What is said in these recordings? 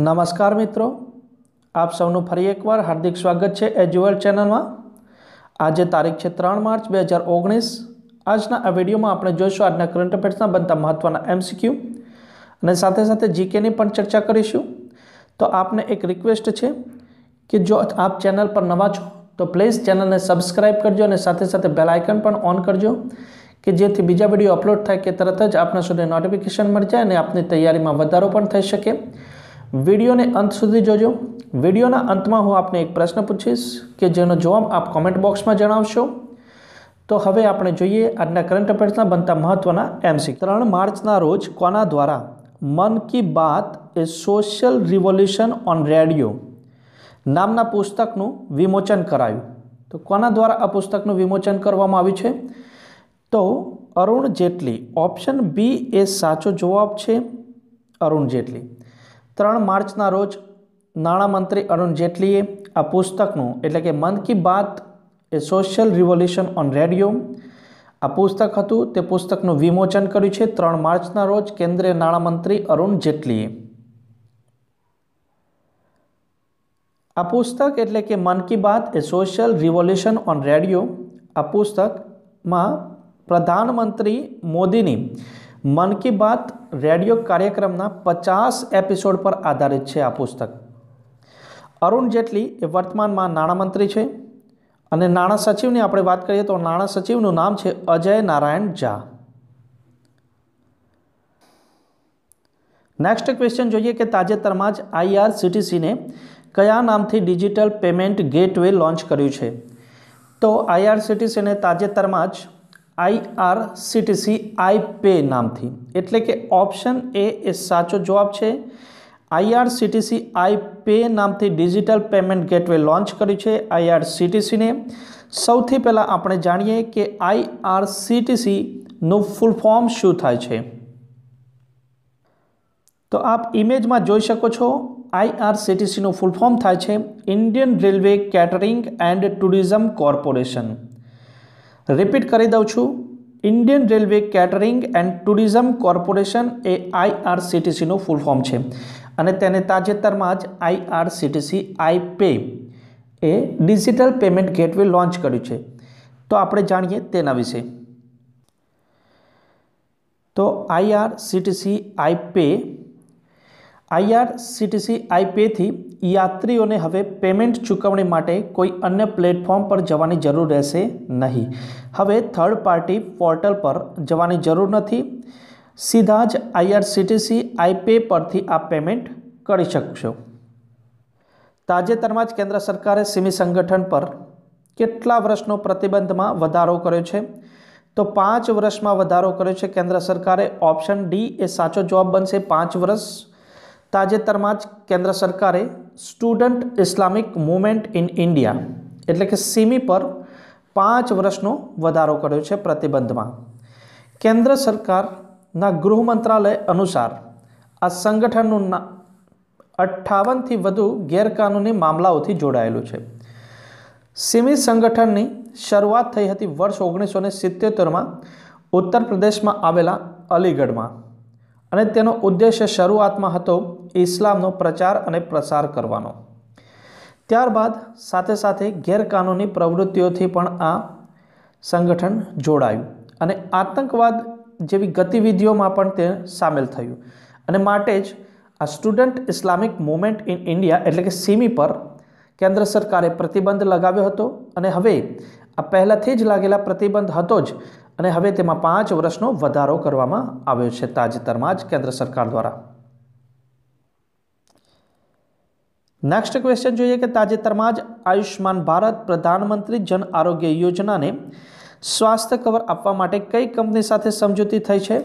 નમસ્કાર મિત્રો, આપ સૌનું ફરી એકવાર હાર્દિક સ્વાગત છે એજ્યુઅલ ચેનલમાં. આજે તારીખ છે ત્રણ માર્ચ બે હજાર ઓગણીસ. આજના આ વિડીયોમાં આપણે જોઈશું આજના કરંટ અફેર્સના બનતા મહત્ત્વના એમસીક્યુ અને સાથે સાથે જીકેની પણ ચર્ચા કરીશું. તો આપને એક રિક્વેસ્ટ છે કે જો આપ ચેનલ પર નવા છો, તો પ્લીઝ ચેનલને સબસ્ક્રાઇબ કરજો અને સાથે સાથે બેલ આઇકન પણ ઓન કરજો, કે જેથી બીજા વીડિયો અપલોડ થાય કે તરત જ આપના સુધી નોટિફિકેશન મળી જાય અને આપની તૈયારીમાં વધારો પણ થઈ શકે. વિડીયોને અંત સુધી જોજો. વિડીયોના અંતમાં હું આપને એક પ્રશ્ન પૂછીશ કે જેનો જવાબ આપ કોમેન્ટ બોક્સમાં જણાવશો. તો હવે આપણે જોઈએ આજના કરંટ અફેર્સના બનતા મહત્વના એમસી ત્રણ માર્ચના રોજ કોના દ્વારા Mann Ki Baat a social revolution on radio નામના પુસ્તકનું વિમોચન કરાયું. તો કોના દ્વારા આ પુસ્તકનું વિમોચન કરવામાં આવ્યું છે? તો અરુણ જેટલી ઓપ્શન બી એ સાચો જવાબ છે અરુણ જેટલી. ત્રણ માર્ચના રોજ નાણામંત્રી અરુણ જેટલીએ આ પુસ્તકનું, એટલે કે Mann Ki Baat a social revolution on radio આ પુસ્તક હતું. તે પુસ્તકનું વિમોચન કર્યું છે ત્રણ માર્ચના રોજ કેન્દ્રીય નાણામંત્રી અરુણ જેટલીએ. આ પુસ્તક એટલે કે Mann Ki Baat a social revolution on radio આ પુસ્તકમાં પ્રધાનમંત્રી મોદીની મન કી બાત રેડિયો કાર્યક્રમના પચાસ એપિસોડ પર આધારિત છે આ પુસ્તક. અરુણ જેટલી એ વર્તમાનમાં નાણામંત્રી છે અને નાણાં સચિવની આપણે વાત કરીએ તો નાણાં સચિવનું નામ છે અજય નારાયણ ઝા. નેક્સ્ટ ક્વેશ્ચન જોઈએ કે તાજેતરમાં જ આઈઆરસીટીસીને કયા નામથી ડિજિટલ પેમેન્ટ ગેટવે લોન્ચ કર્યું છે? તો આઈઆરસીટીસીને તાજેતરમાં જ આઈઆરસીટીસી આઈ પે નામથી એટલે કે ઓપ્શન એ એ સાચો જવાબ છે આઈઆરસીટીસી આઈ પે નામથી ડિજિટલ પેમેન્ટ ગેટવે લોન્ચ કર્યું છે આઈઆરસીટીસીને સૌથી પહેલાં આપણે જાણીએ કે આઈઆરસીટીસીનું ફૂલ ફોર્મ શું થાય છે તો આપ ઇમેજમાં જોઈ શકો છો આઈઆરસીટીસીનું ફૂલ ફોર્મ થાય છે Indian railway catering and tourism corporation repeat કરી દઉં છું. Indian railway catering and tourism corporation એ આઈઆરસીટીસીનું ફૂલ ફોર્મ છે અને તેને તાજેતરમાં જ આઈઆરસીટીસી આઈ પે એ ડિજિટલ પેમેન્ટ ગેટવે લોન્ચ કર્યું છે. તો આપણે જાણીએ તેના વિશે. તો આઈઆરસીટીસી આઈ પે આઈઆરસીટીસી આઈપેથી યાત્રીઓને હવે પેમેન્ટ ચૂકવણી માટે કોઈ અન્ય પ્લેટફોર્મ પર જવાની જરૂર રહેશે નહીં. હવે થર્ડ પાર્ટી પોર્ટલ પર જવાની જરૂર નથી. સીધા જ આઈઆરસીટીસી આઈપે પરથી આ પેમેન્ટ કરી શકશો. તાજેતરમાં જ કેન્દ્ર સરકારે સિમી સંગઠન પર કેટલા વર્ષનો પ્રતિબંધમાં વધારો કર્યો છે? તો પાંચ વર્ષમાં વધારો કર્યો છે કેન્દ્ર સરકારે. ઓપ્શન ડી એ સાચો જવાબ બનશે પાંચ વર્ષ. તાજેતરમાં જ કેન્દ્ર સરકારે Student Islamic Movement in India એટલે કે સીમી પર પાંચ વર્ષનો વધારો કર્યો છે પ્રતિબંધમાં. કેન્દ્ર સરકારના ગૃહ મંત્રાલય અનુસાર આ સંગઠનનું અઠ્ઠાવનથી વધુ ગેરકાનૂની મામલાઓથી જોડાયેલું છે. સિમી સંગઠનની શરૂઆત થઈ હતી વર્ષ ઓગણીસો ને સિત્યોતેરમાં ઉત્તર પ્રદેશમાં આવેલા અલીગઢમાં અને તેનો ઉદ્દેશ્ય શરૂઆતમાં હતો ઇસ્લામનો પ્રચાર અને પ્રસાર કરવાનો. ત્યારબાદ સાથે સાથે ગેરકાનૂની પ્રવૃત્તિઓથી પણ આ સંગઠન જોડાયું અને આતંકવાદ જેવી ગતિવિધિઓમાં પણ તે સામેલ થયું. અને માટે જ આ Student Islamic Movement in India એટલે કે સીમી પર કેન્દ્ર સરકારે પ્રતિબંધ લગાવ્યો હતો અને હવે આ પહેલાંથી જ લાગેલા પ્રતિબંધ હતો જ અને હવે તેમાં પાંચ વર્ષનો વધારો કરવામાં આવ્યો છે તાજેતરમાં જ કેન્દ્ર સરકાર દ્વારા. નેક્સ્ટ ક્વેશ્ચન જોઈએ કે તાજેતરમાં જ આયુષ્માન ભારત પ્રધાનમંત્રી જન આરોગ્ય યોજનાને સ્વાસ્થ્ય કવર આપવા માટે કઈ કંપની સાથે સમજૂતી થઈ છે?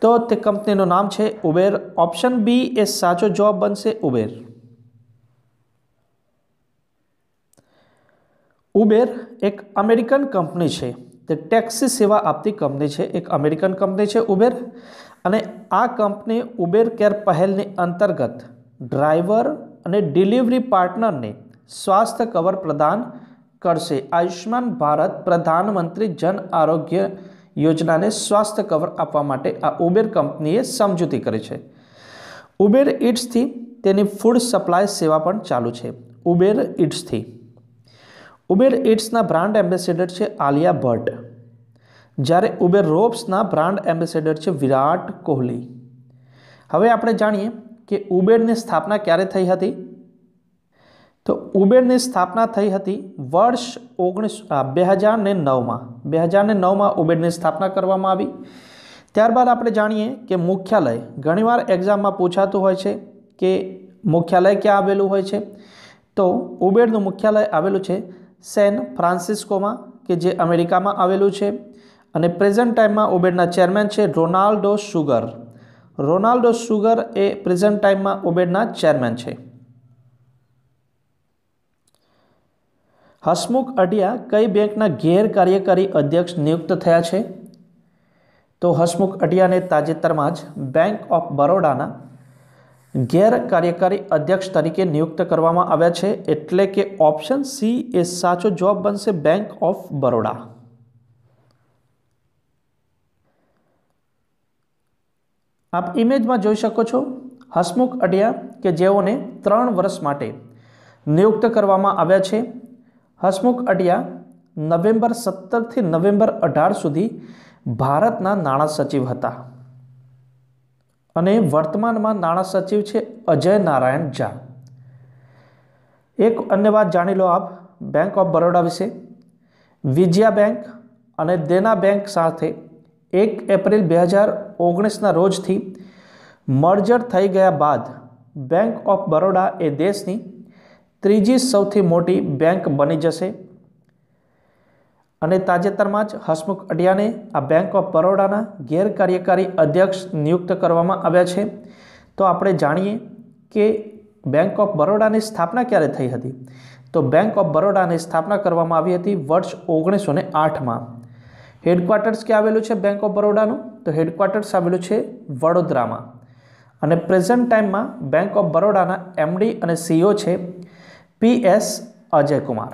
તો તે કંપનીનું નામ છે ઉબેર. ઓપ્શન બી એ સાચો જવાબ બનશે ઉબેર. ઉબેર એક અમેરિકન કંપની છે. તે ટેક્સી સેવા આપતી કંપની છે. એક અમેરિકન કંપની છે ઉબેર. અને આ કંપની ઉબેર કેર પહેલની અંતર્ગત ડ્રાઈવર અને ડિલિવરી પાર્ટનરને સ્વાસ્થ્ય કવર પ્રદાન કરશે. આયુષ્માન ભારત પ્રધાનમંત્રી જન આરોગ્ય યોજનાને સ્વાસ્થ્ય કવર આપવા માટે આ ઉબેર કંપનીએ સમજૂતી કરી છે. ઉબેર ઇટ્સથી તેની ફૂડ સપ્લાય સેવા પણ ચાલુ છે. ઉબેર ઇટ્સથી ઉબેર ઇટ્સના બ્રાન્ડ એમ્બેસેડર છે આલિયા ભટ્ટ. જ્યારે ઉબેર રોપ્સના બ્રાન્ડ એમ્બેસેડર છે વિરાટ કોહલી. હવે આપણે જાણીએ કે ઉબેરની સ્થાપના ક્યારે થઈ હતી? તો ઉબેરની સ્થાપના થઈ હતી વર્ષ ઓગણીસ બે હજાર ને નવમાં બે હજાર ને નવમાં ઉબેરની સ્થાપના કરવામાં આવી. ત્યારબાદ આપણે જાણીએ કે મુખ્યાલય, ઘણીવાર એક્ઝામમાં પૂછાતું હોય છે કે મુખ્યાલય ક્યાં આવેલું હોય છે? તો ઉબેરનું મુખ્યાલય આવેલું છે સેન ફ્રાન્સિસ્કોમાં, કે જે અમેરિકામાં આવેલું છે. અને પ્રેઝન્ટ ટાઈમમાં ઉબેરના ચેરમેન છે રોનાલ્ડો સુગર રોનાલ્ડો સુગર એ પ્રેઝન્ટ ટાઈમમાં ઉબેરના ચેરમેન છે. હસમુખ અઢિયા કઈ બેંકના ગેરકાર્યકારી અધ્યક્ષ નિયુક્ત થયા છે? તો હસમુખ અઢિયાને તાજેતરમાં જ બેંક ઓફ બરોડાના ગેરકાર્યકારી અધ્યક્ષ તરીકે નિયુક્ત કરવામાં આવ્યા છે એટલે કે ઓપ્શન સી એ સાચો જવાબ બનશે બેંક ઓફ બરોડા આપ ઇમેજમાં જોઈ શકો છો હસમુખ અઢિયા કે જેઓને ત્રણ વર્ષ માટે નિયુક્ત કરવામાં આવ્યા છે. હસમુખ અઢિયા નવેમ્બર સત્તરથી નવેમ્બર અઢાર સુધી ભારતના નાણાં સચિવ હતા. અને વર્તમાનમાં નાણાં સચિવ છે અજય નારાયણ ઝા. એક અન્ય વાત જાણી લો આપ બેંક ઓફ બરોડા વિશે. વિજયા બેંક અને દેના બેંક સાથે એક એપ્રિલ બે હજાર ઓગણીસના રોજથી મર્જર થઈ ગયા બાદ બેંક ઓફ બરોડા એ દેશની ત્રીજી સૌથી મોટી બેંક બની જશે. અને તાજેતરમાં જ હસમુખ અઢિયાને આ બેંક ઓફ બરોડાના ગેરકાર્યકારી અધ્યક્ષ નિયુક્ત કરવામાં આવ્યા છે. તો આપણે જાણીએ કે બેંક ઓફ બરોડાની સ્થાપના ક્યારે થઈ હતી? તો બેંક ઓફ બરોડાની સ્થાપના કરવામાં આવી હતી વર્ષ ઓગણીસો ને આઠમાં. હેડક્વાર્ટર્સ ક્યાં આવેલું છે બેંક ઓફ બરોડાનું તો હેડક્વાર્ટર્સ આવેલું છે વડોદરામાં. અને પ્રેઝન્ટ ટાઈમમાં બેંક ઓફ બરોડાના એમડી અને સીઓ છે પી એસ અજયકુમાર.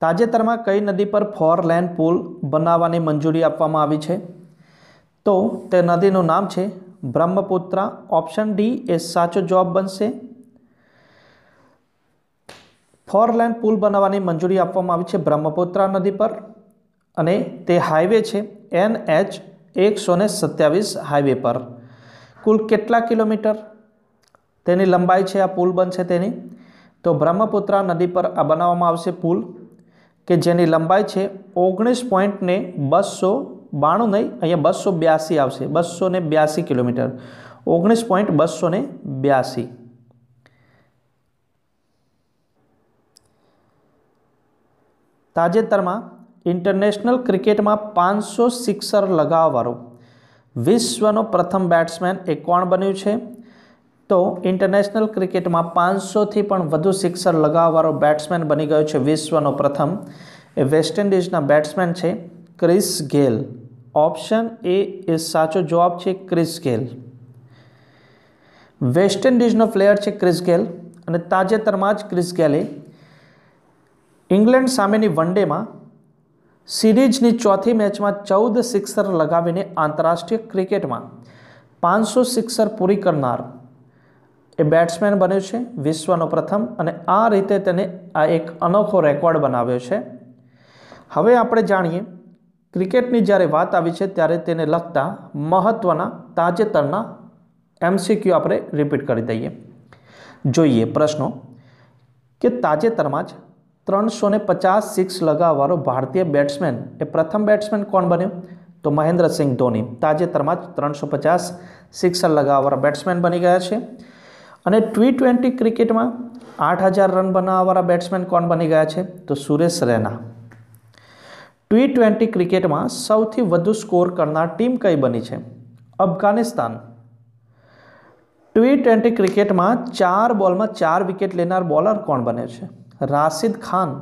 તાજેતરમાં કઈ નદી પર ફોર લેન પુલ બનાવવાની મંજૂરી આપવામાં આવી છે? તો તે નદીનું નામ છે બ્રહ્મપુત્રા. ઓપ્શન ડી એ સાચો જવાબ બનશે. ફોર લેન પુલ બનાવવાની મંજૂરી આપવામાં આવી છે બ્રહ્મપુત્રા નદી પર અને તે હાઈવે છે એન એચ એકસો સત્યાવીસ હાઈવે પર. કુલ કેટલા કિલોમીટર? તેની લંબાઈ છે, આ પુલ બનશે તેની. તો બ્રહ્મપુત્રા નદી પર આ બનાવવામાં આવશે પુલ કે જેની લંબાઈ છે ઓગણીસ પોઈન્ટ ને બસો બાણું નહીં, અહીંયા બસો બ્યાસી આવશે, બસો બ્યાસી કિલોમીટર. ઓગણીસ પોઈન્ટ બસો બ્યાસી. તાજેતરમાં ઇન્ટરનેશનલ ક્રિકેટમાં પાંચસો સિક્સર લગાવવાળો વિશ્વનો પ્રથમ બેટ્સમેન એ કોણ બન્યું છે. તો ઇન્ટરનેશનલ ક્રિકેટમાં પાંચસોથી પણ વધુ સિક્સર લગાવવાળો બેટ્સમેન બની ગયો છે વિશ્વનો પ્રથમ. એ વેસ્ટ ઇન્ડિઝના બેટ્સમેન છે ક્રિસ ગેલ. ઓપ્શન એ એ સાચો જવાબ છે ક્રિસ ગેલ. વેસ્ટ ઇન્ડિઝનો પ્લેયર છે ક્રિસ ગેલ અને તાજેતરમાં જ ક્રિસ ગેલે ઇંગ્લેન્ડ સામેની વનડેમાં સિરીઝની ચોથી મેચમાં ચૌદ સિક્સર લગાવીને આંતરરાષ્ટ્રીય ક્રિકેટમાં પાંચસો સિક્સર પૂરી કરનાર એ બેટ્સમેન બન્યો છે, વિશ્વનો પ્રથમ અને આ રીતે તેને આ એક અનોખો રેકોર્ડ બનાવ્યો છે. હવે આપણે જાણીએ, ક્રિકેટની જ્યારે વાત આવી છે ત્યારે તેને લગતા મહત્ત્વના તાજેતરના એમસીક્યુ આપણે રિપીટ કરી દઈએ. જોઈએ પ્રશ્નો કે તાજેતરમાં જ ત્રણસો ને પચાસ સિક્સ લગાવવાળો ભારતીય બેટ્સમેન એ પ્રથમ બેટ્સમેન કોણ બન્યો? તો મહેન્દ્રસિંહ ધોની. તાજેતરમાં જ ત્રણસો પચાસ સિક્સર લગાવવાળા બેટ્સમેન બની ગયા છે. અને ટી ટ્વેન્ટી ક્રિકેટમાં આઠ હજાર રન બનાવવાવાળા બેટ્સમેન કોણ બની ગયા છે? તો સુરેશ રૈના. ટી ટ્વેન્ટી ક્રિકેટમાં સૌથી વધુ સ્કોર કરનાર ટીમ કઈ બની છે? અફઘાનિસ્તાન. ટી ટ્વેન્ટી ક્રિકેટમાં ચાર બોલમાં ચાર વિકેટ લેનાર બોલર કોણ બને છે? રાશિદ ખાન.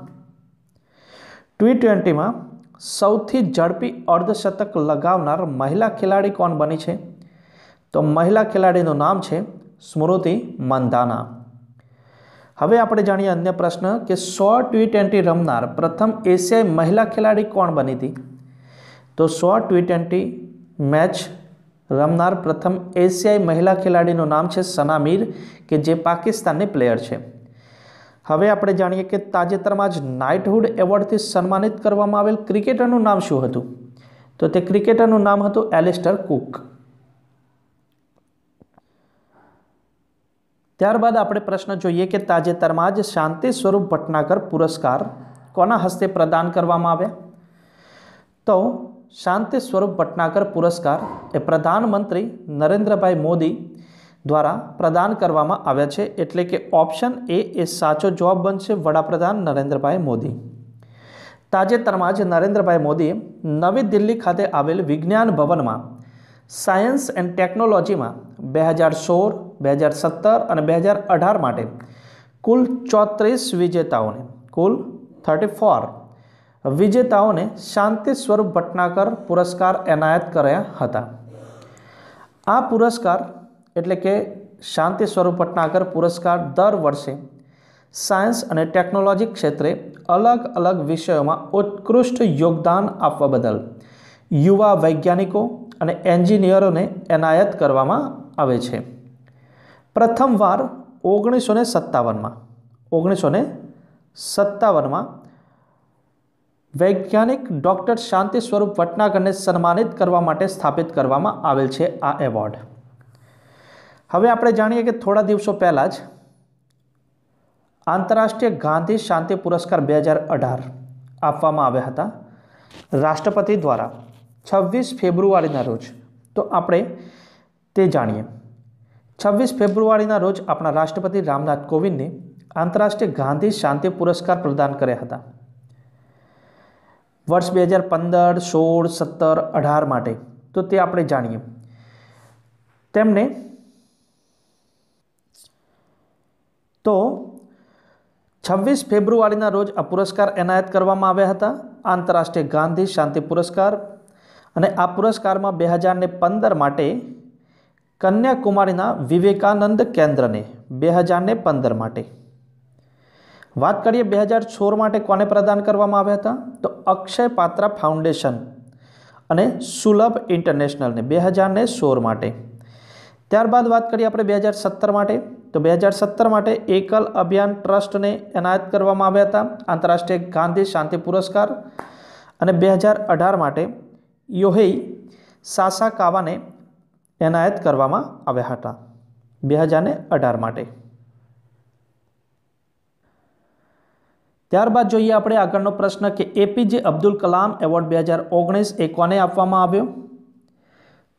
ટી ટ્વેન્ટીમાં સૌથી ઝડપી અર્ધશતક લગાવનાર મહિલા ખેલાડી કોણ બની છે? તો મહિલા ખેલાડીનું નામ છે સ્મૃતિ મંધાના. હવે આપણે જાણીએ અન્ય પ્રશ્ન કે સો ટી ટ્વેન્ટી રમનાર પ્રથમ એશિયાઈ મહિલા ખેલાડી કોણ બની હતી? તો સો ટી ટ્વેન્ટી મેચ રમનાર પ્રથમ એશિયાઈ મહિલા ખેલાડીનું નામ છે સના મીર કે જે પાકિસ્તાનની પ્લેયર છે. હવે આપણે જાણીએ કે તાજેતરમાં જ નાઇટહુડ એવોર્ડથી સન્માનિત કરવામાં આવેલ ક્રિકેટરનું નામ શું હતું? તો તે ક્રિકેટરનું નામ હતું એલિસ્ટર કુક. ત્યારબાદ આપણે પ્રશ્ન જોઈએ કે તાજેતરમાં જ શાંતિ સ્વરૂપ ભટનાગર પુરસ્કાર કોના હસ્તે પ્રદાન કરવામાં આવ્યા તો શાંતિ સ્વરૂપ ભટનાગર પુરસ્કાર એ પ્રધાનમંત્રી નરેન્દ્રભાઈ મોદી દ્વારા પ્રદાન કરવામાં આવ્યા છે એટલે કે ઓપ્શન એ એ સાચો જવાબ બનશે વડાપ્રધાન નરેન્દ્રભાઈ મોદી. તાજેતરમાં જ નરેન્દ્રભાઈ મોદીએ નવી દિલ્હી ખાતે આવેલ વિજ્ઞાન ભવનમાં સાયન્સ એન્ડ ટેકનોલોજીમાં બે હજાર સોળ, બે હજાર સત્તર અને બે હજાર અઢાર માટે કુલ ચોત્રીસ વિજેતાઓને, કુલ થર્ટી ફોર વિજેતાઓને શાંતિ સ્વરૂપ ભટનાગર પુરસ્કાર એનાયત કર્યા હતા. આ પુરસ્કાર એટલે કે શાંતિ સ્વરૂપ ભટનાગર પુરસ્કાર દર વર્ષે સાયન્સ અને ટેકનોલોજી ક્ષેત્રે અલગ અલગ વિષયોમાં ઉત્કૃષ્ટ યોગદાન આપવા બદલ યુવા વૈજ્ઞાનિકો અને એન્જિનિયરોને એનાયત કરવામાં આવે છે. પ્રથમવાર ઓગણીસો ને સત્તાવનમાં ઓગણીસો ને સત્તાવનમાં વૈજ્ઞાનિક ડૉક્ટર શાંતિ સ્વરૂપ ભટનાગરને સન્માનિત કરવા માટે સ્થાપિત કરવામાં આવેલ છે આ એવોર્ડ. હવે આપણે જાણીએ કે થોડા દિવસો પહેલાં જ આંતરરાષ્ટ્રીય ગાંધી શાંતિ પુરસ્કાર બે હજાર અઢાર આપવામાં આવ્યા હતા. રાષ્ટ્રપતિ દ્વારા છવ્વીસ ફેબ્રુઆરીના રોજ. તો આપણે તે જાણીએ. છવ્વીસ ફેબ્રુઆરીના રોજ આપણા રાષ્ટ્રપતિ રામનાથ કોવિંદને આંતરરાષ્ટ્રીય ગાંધી શાંતિ પુરસ્કાર પ્રદાન કર્યા હતા. વર્ષ બે હજાર પંદર, સોળ, સત્તર, અઢાર માટે. તો તે આપણે જાણીએ. તેમને તો છવ્વીસ ફેબ્રુઆરીના રોજ આ પુરસ્કાર એનાયત કરવામાં આવ્યા હતા. આંતરરાષ્ટ્રીય ગાંધી શાંતિ પુરસ્કાર અને આ પુરસ્કારમાં બે હજારને પંદર માટે કન્યાકુમારીના વિવેકાનંદ કેન્દ્રને બે હજારને પંદર માટે. વાત કરીએ બે હજાર સોળ માટે કોને પ્રદાન કરવામાં આવ્યા હતા? તો અક્ષય પાત્રા ફાઉન્ડેશન અને સુલભ ઇન્ટરનેશનલને બે હજારને સોળ માટે. ત્યારબાદ વાત કરીએ આપણે બે હજાર સત્તર માટે. તો બે હજાર સત્તર માટે એકલ અભિયાન ટ્રસ્ટને એનાયત કરવામાં આવ્યા હતા. આંતરરાષ્ટ્રીય ગાંધી શાંતિ પુરસ્કાર. અને બે હજાર અઢાર માટે યોહેઈ સાસાકાવાને એનાયત કરવામાં આવ્યા હતા. બે હજારને અઢાર માટે. ત્યારબાદ જોઈએ આપણે આગળનો પ્રશ્ન કે એપીજે અબ્દુલ કલામ એવોર્ડ બે હજાર ઓગણીસ એ કોને આપવામાં આવ્યો?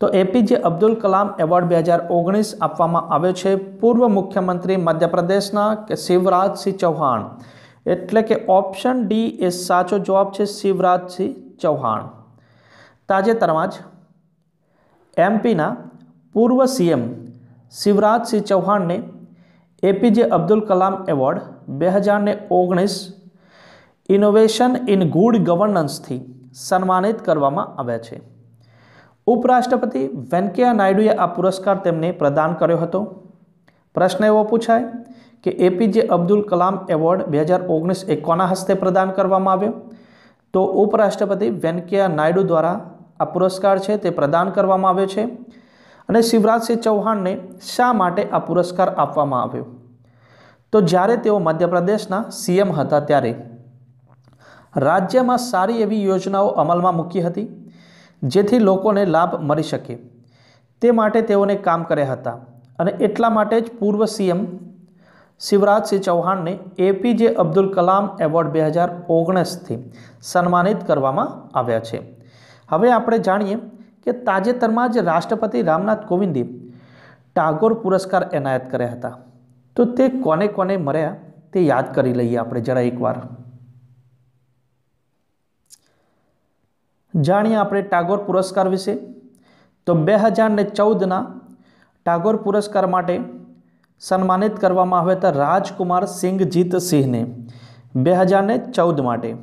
તો એપીજે અબ્દુલ કલામ એવોર્ડ બે હજાર ઓગણીસ આપવામાં આવ્યો છે. પૂર્વ મુખ્યમંત્રી મધ્યપ્રદેશના કે શિવરાજસિંહ ચૌહાણ. એટલે કે ઓપ્શન ડી એ સાચો જવાબ છે શિવરાજસિંહ ચૌહાણ. તાજેતરમાં જ એમપીના પૂર્વ સીએમ શિવરાજસિંહ ચૌહાણને એપીજે અબ્દુલ કલામ એવોર્ડ બે હજારને ઓગણીસ ઇનોવેશન ઇન ગુડ ગવર્નન્સથી સન્માનિત કરવામાં આવ્યા છે. ઉપરાષ્ટ્રપતિ વેંકૈયા નાયડુએ આ પુરસ્કાર તેમને પ્રદાન કર્યો હતો. પ્રશ્ન એવો પૂછાય કે એપીજે અબ્દુલ કલામ એવોર્ડ બે હજાર ઓગણીસ એ કોના હસ્તે પ્રદાન કરવામાં આવ્યો? તો ઉપરાષ્ટ્રપતિ વેંકૈયા નાયડુ દ્વારા આ પુરસ્કાર છે તે પ્રદાન કરવામાં આવ્યો છે અને શિવરાજસિંહ ચૌહાણને શા માટે આ પુરસ્કાર આપવામાં આવ્યો? તો જ્યારે તેઓ મધ્યપ્રદેશના સીએમ હતા ત્યારે. રાજ્યમાં સારી એવી યોજનાઓ અમલમાં મૂકી હતી. જેથી લોકોને લાભ મળી શકે. તે માટે તેઓને કામ કર્યા હતા અને એટલા માટે જ પૂર્વ સીએમ શિવરાજસિંહ ચૌહાણને એપીજે અબ્દુલ કલામ એવોર્ડ બે હજાર ઓગણીસથી સન્માનિત કરવામાં આવ્યા છે. હવે આપણે જાણીએ કે તાજેતરમાં જ રાષ્ટ્રપતિ રામનાથ કોવિંદે ટાગોર પુરસ્કાર એનાયત કર્યા હતા. તો તે કોને કોને મળ્યા તે યાદ કરી લઈએ આપણે જરા એકવાર. જાણીએ આપણે ટાગોર પુરસ્કાર વિશે? તો બે હજાર ને ચૌદના ટાગોર પુરસ્કાર માટે સન્માનિત કરવામાં આવ્યા હતા રાજકુમાર સિંઘજીત સિંહને બે હજાર ને ચૌદ માટે.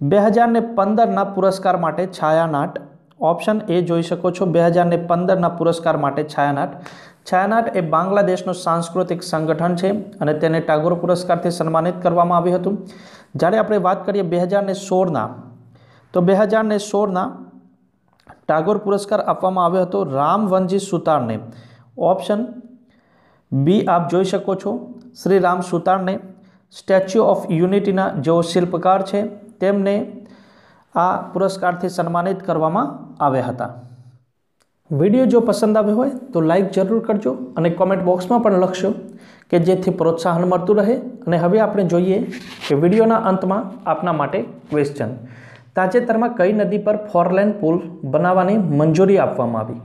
બે હજાર ને પંદરના પુરસ્કાર માટે છાયાનાટ ઓપ્શન એ જોઈ શકો છો. બે હજાર ને પંદરના પુરસ્કાર માટે છાયાનાટ. છાયાનાટ એ બાંગ્લાદેશનું સાંસ્કૃતિક સંગઠન છે અને તેને ટાગોર પુરસ્કારથી સન્માનિત કરવામાં આવ્યું હતું. જ્યારે આપણે વાત કરીએ બે હજાર ને સોળના તો બે હજાર ને સોળના ટાગોર પુરસ્કાર આપવામાં આવ્યો હતો રામવનજી સુતારને. ઓપ્શન બી આપ જોઈ શકો છો. શ્રી રામ સુતારને સ્ટેચ્યુ ઓફ યુનિટીના જેઓ શિલ્પકાર છે. તેમને આ પુરસ્કારથી સન્માનિત કરવામાં આવ્યા હતા. વીડિયો જો પસંદ આવ્યો હોય તો લાઇક જરૂર કરજો અને કોમેન્ટ બોક્સમાં પણ લખશો કે જેથી પ્રોત્સાહન મળતું રહે. અને હવે આપણે જોઈએ કે વિડીયોના અંતમાં આપના માટે ક્વેશ્ચન તાજેતરમાં કઈ નદી પર ફોરલેન પુલ બનાવવાની મંજૂરી આપવામાં આવી?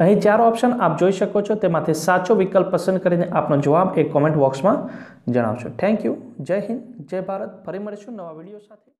અહીં ચાર ઓપ્શન આપ જોઈ શકો છો. તેમાંથી સાચો વિકલ્પ પસંદ કરીને આપનો જવાબ એ કોમેન્ટ બોક્સમાં જણાવશો થેન્ક યુ જય હિન્દ. જય ભારત. ફરી મળીશું નવા વીડિયો સાથે.